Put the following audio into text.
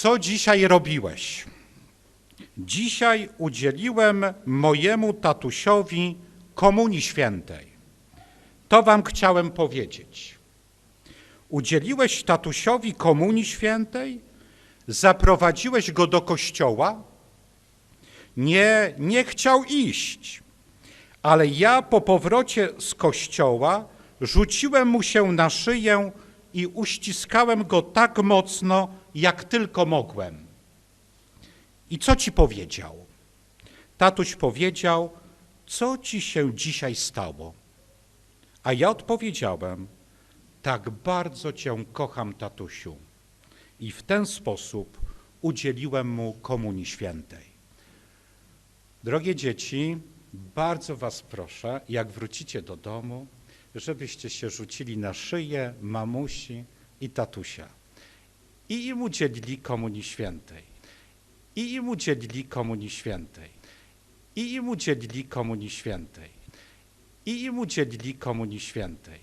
co dzisiaj robiłeś? Dzisiaj udzieliłem mojemu tatusiowi komunii świętej. To wam chciałem powiedzieć. Udzieliłeś tatusiowi komunii świętej? Zaprowadziłeś go do kościoła? Nie, nie chciał iść, ale ja po powrocie z kościoła rzuciłem mu się na szyję i uściskałem go tak mocno, jak tylko mogłem. I co ci powiedział? Tatuś powiedział, co ci się dzisiaj stało? A ja odpowiedziałem, tak bardzo cię kocham, tatusiu. I w ten sposób udzieliłem mu komunii świętej. Drogie dzieci, bardzo was proszę, jak wrócicie do domu, żebyście się rzucili na szyję mamusi i tatusia i im udzielili komunii świętej. I im udzielili komunii świętej. I im udzielili komunii świętej. I im udzielili komunii świętej.